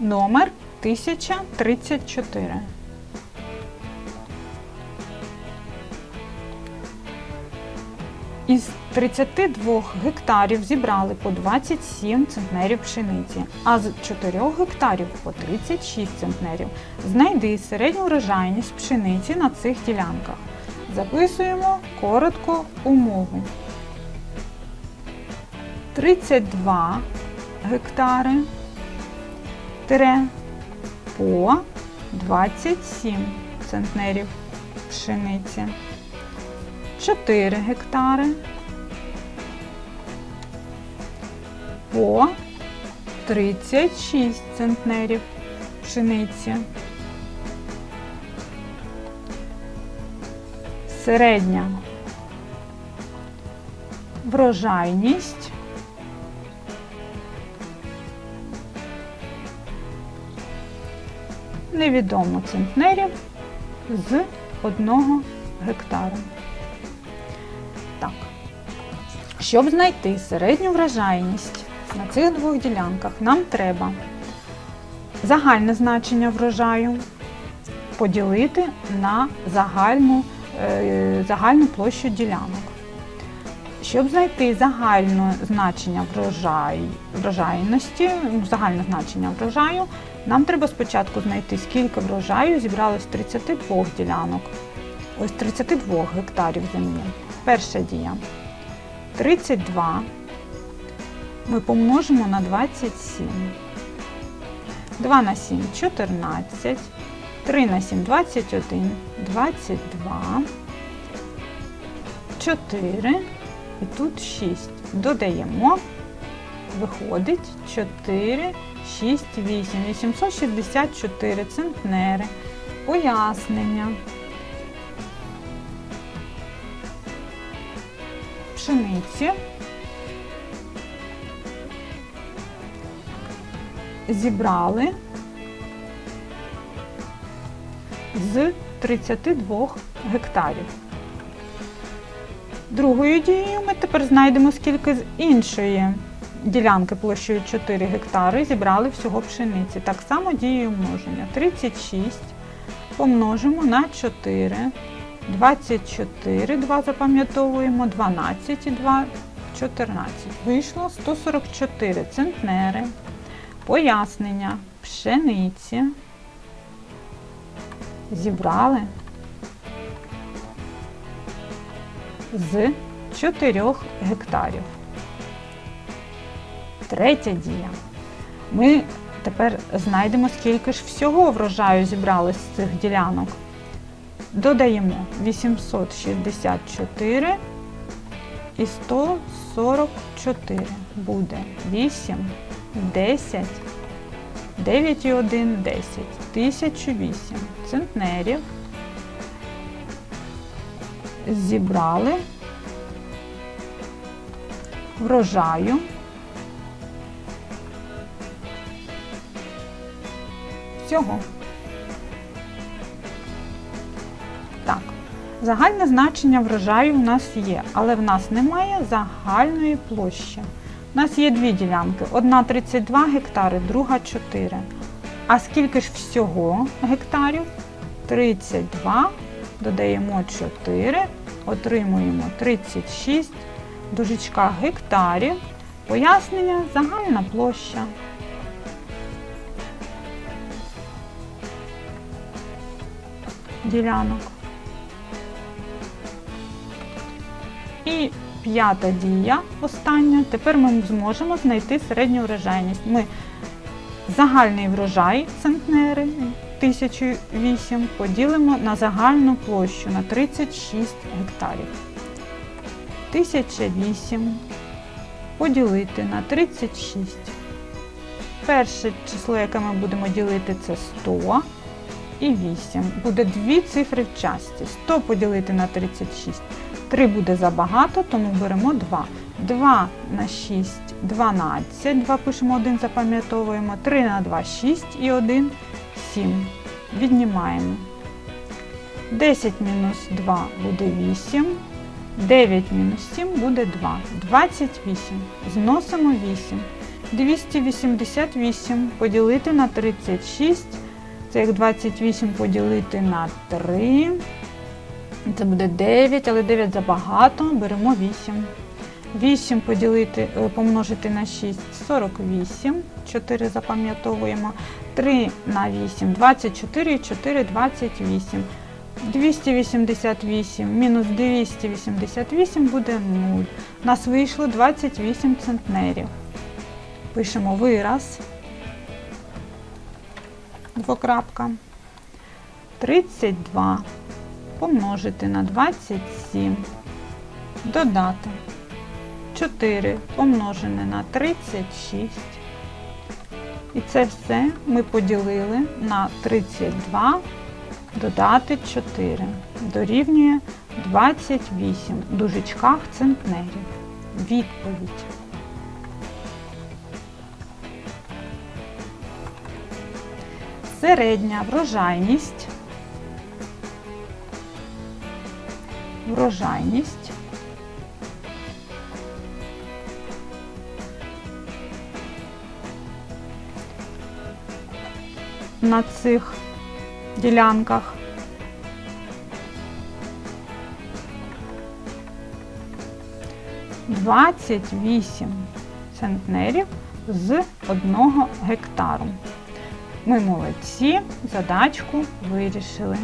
номер 1034. Із 32 гектарів зібрали по 27 центнерів пшениці, а з 4 гектарів по 36 центнерів. Знайди середню врожайність пшениці на цих ділянках. Записуємо коротко умови. 32 гектари тире по 27 центнерів пшениці. 4 гектари по 36 центнерів пшениці. Середня врожайність невідомо центнерів з 1 гектара. Так. Щоб знайти середню врожайність на цих двох ділянках, нам треба загальне значення врожаю поділити на загальну, е, загальну площу ділянок. Щоб знайти загальне значення врожай, врожайності, загальне значення врожаю, нам треба спочатку знайти, скільки врожаю зібралось з 32 ділянок, ось 32 гектарів землі. Перша дія. 32 ми помножимо на 27. 2 на 7 14. 3 на 7 21, 22, 4 і тут 6. Додаємо, виходить 4, 6, 8, 864 центнери. Пояснення. Пшениці. Зібрали з 32 гектарів. Другою дією ми тепер знайдемо, скільки з іншої ділянки площею 4 гектари зібрали всього пшениці. Так само дією множення. 36 помножимо на 4. 24, 2 запам'ятовуємо, 12 і 2, 14. Вийшло 144 центнери. Пояснення пшениці зібрали з 4 гектарів. Третя дія. Ми тепер знайдемо, скільки ж всього врожаю зібрали з цих ділянок. Додаємо 864 і 144. Буде 8, 10, 9 і 1, 10, 1008 центнерів. Зібрали врожаю всього. Так, загальне значення врожаю у нас є, але в нас немає загальної площі. У нас є дві ділянки: одна 32 гектари, друга 4. А скільки ж всього гектарів? 32, додаємо 4, отримуємо 36, дужечка гектарів. Пояснення загальна площа. Ділянок. І п'ята дія, остання. Тепер ми зможемо знайти середню врожайність. Ми загальний врожай центнери 1008 поділимо на загальну площу на 36 гектарів. 1008 поділити на 36. Перше число, яке ми будемо ділити, це 100 і 8. Буде дві цифри в часті. 100 поділити на 36. 3 буде забагато, тому беремо 2. 2 на 6 12. 2 пишемо 1, запам'ятовуємо. 3 на 2 6 і 1 7. Віднімаємо. 10 мінус 2 буде 8. 9 мінус 7 буде 2. 28. Зносимо 8. 288 поділити на 36. Це як 28 поділити на 3. Це буде 9, але 9 забагато. Беремо 8. 8 поділити, е, помножити на 6 48. 4 запам'ятовуємо. 3 на 8 24 4 28. 288 мінус 288 буде 0. У нас вийшло 28 центнерів. Пишемо вираз. Двокрапка. 32 помножити на 27. Додати. 4 помножене на 36. І це все ми поділили на 32 додати 4. Дорівнює 28 в дужечках центнерів. Відповідь. Середня врожайність. Врожайність. На цих ділянках. Двадцять вісім центнерів з одного гектару. Ми молодці, задачку вирішили.